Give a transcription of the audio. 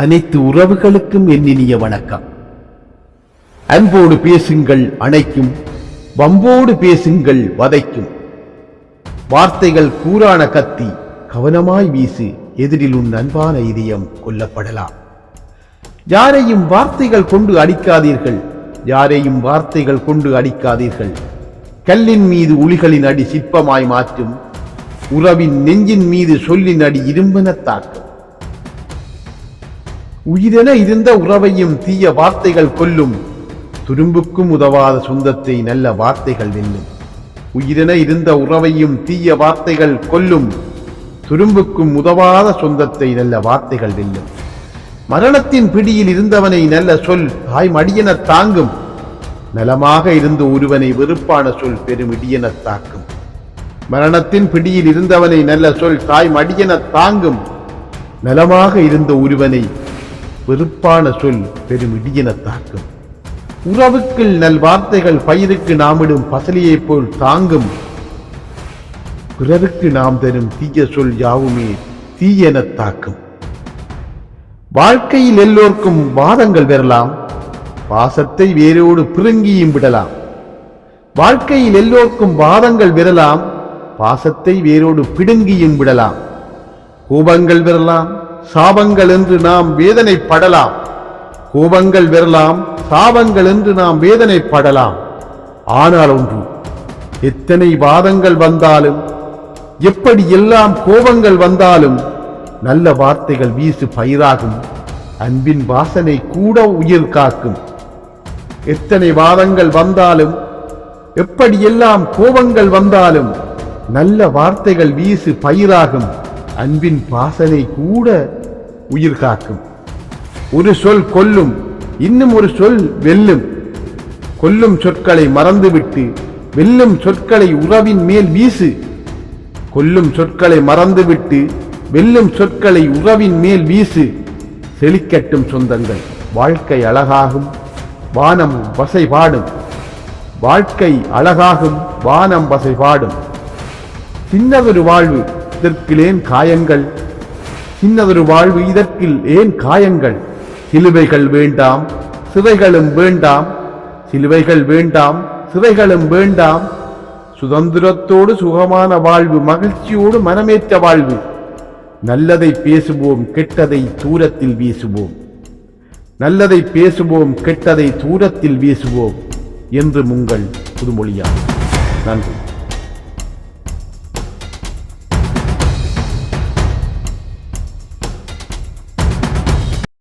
அனைத்து உறவுகளுக்கும் என் இனிய வணக்கம். அன்போடு பேசுங்கள் அணைக்கும் வம்போடு பேசுங்கள் வதைக்கும். வார்த்தைகள் கூரான கத்தி கவனமாய் வீசு எதிரில் உன் அன்பான இதயம் கொல்லப்படலாம். யாரையும் வார்த்தைகள் கொண்டு அடிக்காதீர்கள் யாரையும் வார்த்தைகள் கொண்டு அடிக்காதீர்கள். கல்லின் மீது உளிகளின் அடி சிற்பமாய் மாற்றும் உறவின் நெஞ்சின் மீது சொல்லின் அடி இரும்பென தாக்கும். உயிரென இருந்த உறவையும் தீய வார்த்தைகள் கொல்லும். துரும்புக்கும் உதவாத சொந்தத்தை நல்ல வார்த்தைகள் வெல்லும். உயிரென இருந்த உறவையும் தீய வார்த்தைகள் கொல்லும். துரும்புக்கும் உதவாத சொந்தத்தை நல்ல வார்த்தைகள் வெல்லும். மரணத்தின் பிடியில் இருந்தவனை நல்ல சொல் தாய் மடியென தாங்கும். நலமாக இருந்த ஒருவனை வெறுப்பான சொல் பெரும் இடியென தாக்கும். மரணத்தின் பிடியில் இருந்தவனை நல்ல சொல் தாய் மடியென தாங்கும். நலமாக இருந்த ஒருவனை வெறுப்பான சொல் பெரும் இடியென தாக்கும். உறவுக்குள் நல் வார்த்தைகள் பயிருக்கு நாமிடும் பசலியைப் போல் தாங்கும். பிறருக்கு நாம் தரும் தீய சொல் யாவுமே தீயென தாக்கும். வாழ்க்கையில் எல்லோருக்கும் வாதங்கள் பெறலாம் பாசத்தை வேரோடு பிறங்கியும் விடலாம். வாழ்க்கையில் எல்லோருக்கும் வாதங்கள் பெறலாம் பாசத்தை வேரோடு பிடுங்கியும் விடலாம். கோபங்கள் பெறலாம் சாபங்கள் என்று நாம் வேதனைப்படலாம். கோபங்கள் வரலாம் சாபங்கள் என்று நாம் வேதனைப்படலாம். ஆனால் ஒன்று எத்தனை வாதங்கள் வந்தாலும் எப்படி எல்லாம் கோபங்கள் வந்தாலும் நல்ல வார்த்தைகள் வீசு பயிராகும் அன்பின் வாசனை கூட உயிர் காக்கும். எத்தனை வாதங்கள் வந்தாலும் எப்படியெல்லாம் கோபங்கள் வந்தாலும் நல்ல வார்த்தைகள் வீசு பயிராகும். அன்பின் பாசனை கூட உயிர் காக்கும். ஒரு சொல் கொல்லும் இன்னும் ஒரு சொல் வெல்லும். கொல்லும் சொற்களை மறந்துவிட்டு வெல்லும் சொற்களை உறவின் மேல் வீசு. கொல்லும் சொற்களை மறந்துவிட்டு வெல்லும் சொற்களை உறவின் மேல் வீசு. செழிக்கட்டும் சொந்தங்கள் வாழ்க்கை அழகாகும் வானம் வசை பாடும். வாழ்க்கை அழகாகும் வானம் வசை பாடும். சின்னதொரு வாழ்வு இதற்கில் ஏன் காயங்கள். சின்னதொரு வாழ்வு இதற்கில் ஏன் காயங்கள்? சிலுவைகள் வேண்டாம் சிவைகளும் வேண்டாம். சிலுவைகள் வேண்டாம் சிவைகளும் வேண்டாம். சுதந்திரத்தோடு சுகமான வாழ்வு மகிழ்ச்சியோடு மனமேற்ற வாழ்வு. நல்லதை பேசுவோம் கெட்டதை தூரத்தில் வீசுவோம். நல்லதை பேசுவோம் கெட்டதை தூரத்தில் வீசுவோம். என்று உங்கள் புதுமொழியா நன்றி.